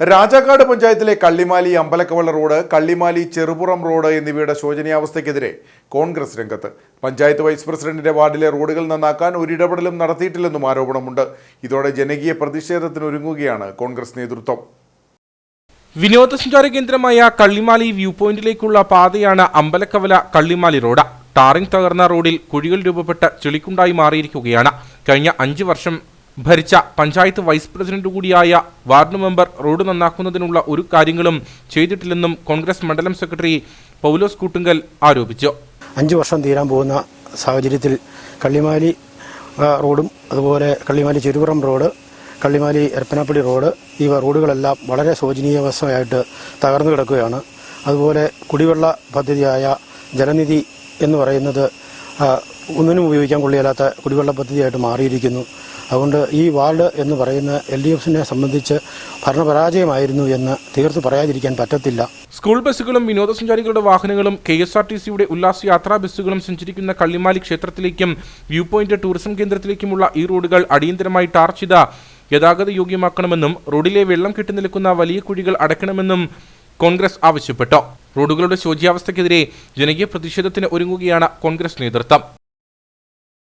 രാജാക്കാട് പഞ്ചായത്തിലെ Kallimali Ambalakkavala road Kallimali Cherupuram road എന്നിവയുടെ ശോചനീയാവസ്ഥയ്ക്കെതിരെ കോൺഗ്രസ് രംഗത്ത്. പഞ്ചായത്ത് വൈസ് പ്രസിഡന്റിന്റെ വാർഡിലെ റോഡുകൾ നന്നാക്കാൻ ഒരിടപെടലും നടത്തിയിട്ടില്ലെന്നും ആരോപണമുണ്ട്. ഇതോടെ ജനകീയ പ്രതിഷേധത്തിനൊരുങ്ങുകയാണ് കോൺഗ്രസ് നേതൃത്വം. വിനോദസഞ്ചാര കേന്ദ്രമായ കള്ളിമാലി വ്യൂ പോയിന്റിലേക്കുള്ള പാതയാണ് അമ്പലക്കവല കള്ളിമാലി റോഡ്. ടാറിംഗ് തകർന്ന റോഡിൽ കുഴികൾ രൂപപ്പെട്ട ചെളിക്കുണ്ടായി മാറിയിരിക്കുകയാണ്. കഴിഞ്ഞ അഞ്ച് വർഷം ഭരിച്ച പഞ്ചായത്ത് വൈസ് പ്രസിഡന്റ് കൂടിയായ വാർഡ് മെമ്പർ റോഡ് നന്നാക്കുന്നതിനുള്ള ഒരു കാര്യങ്ങളും ചെയ്തിട്ടില്ലെന്നും കോൺഗ്രസ് മണ്ഡലം സെക്രട്ടറി പൗലോസ് കൂട്ടുങ്കൽ ആരോപിച്ചു. അഞ്ചു വർഷം തീരാൻ പോകുന്ന സാഹചര്യത്തിൽ കള്ളിമാലി റോഡും അതുപോലെ കള്ളിമാലി ചെരുപുറം റോഡ് കള്ളിമാലി എരപ്പനപ്പള്ളി റോഡ് ഇവ റോഡുകളെല്ലാം വളരെ ശോചനീയാവസ്ഥയായിട്ട് തകർന്നു കിടക്കുകയാണ്. അതുപോലെ കുടിവെള്ള പദ്ധതിയായ ജലനിധി എന്ന് പറയുന്നത് ഒന്നിനും ഉപയോഗിക്കാൻ കൊള്ളിയല്ലാത്ത കുടിവെള്ള പദ്ധതിയായിട്ട് മാറിയിരിക്കുന്നു. അതുകൊണ്ട് ഈ വാർഡ് എന്ന് പറയുന്ന എൽ ഡി എഫിനെ സംബന്ധിച്ച് ഭരണപരാജയമായിരുന്നു എന്ന് തീർത്ത് പറയാതിരിക്കാൻ പറ്റത്തില്ല. സ്കൂൾ ബസ്സുകളും വിനോദസഞ്ചാരികളുടെ വാഹനങ്ങളും കെ എസ് ആർ ടി സിയുടെ ഉല്ലാസ യാത്രാ ബസ്സുകളും സഞ്ചരിക്കുന്ന കള്ളിമാലി ക്ഷേത്രത്തിലേക്കും വ്യൂ പോയിന്റ് ടൂറിസം കേന്ദ്രത്തിലേക്കുമുള്ള ഈ റോഡുകൾ അടിയന്തരമായി ടാർ ചെയ്ത ഗതാഗത യോഗ്യമാക്കണമെന്നും റോഡിലെ വെള്ളം കെട്ടിനിൽക്കുന്ന വലിയ കുഴികൾ അടയ്ക്കണമെന്നും കോൺഗ്രസ് ആവശ്യപ്പെട്ടു. റോഡുകളുടെ ശോച്യാവസ്ഥയ്ക്കെതിരെ ജനകീയ പ്രതിഷേധത്തിന് ഒരുങ്ങുകയാണ് കോൺഗ്രസ് നേതൃത്വം.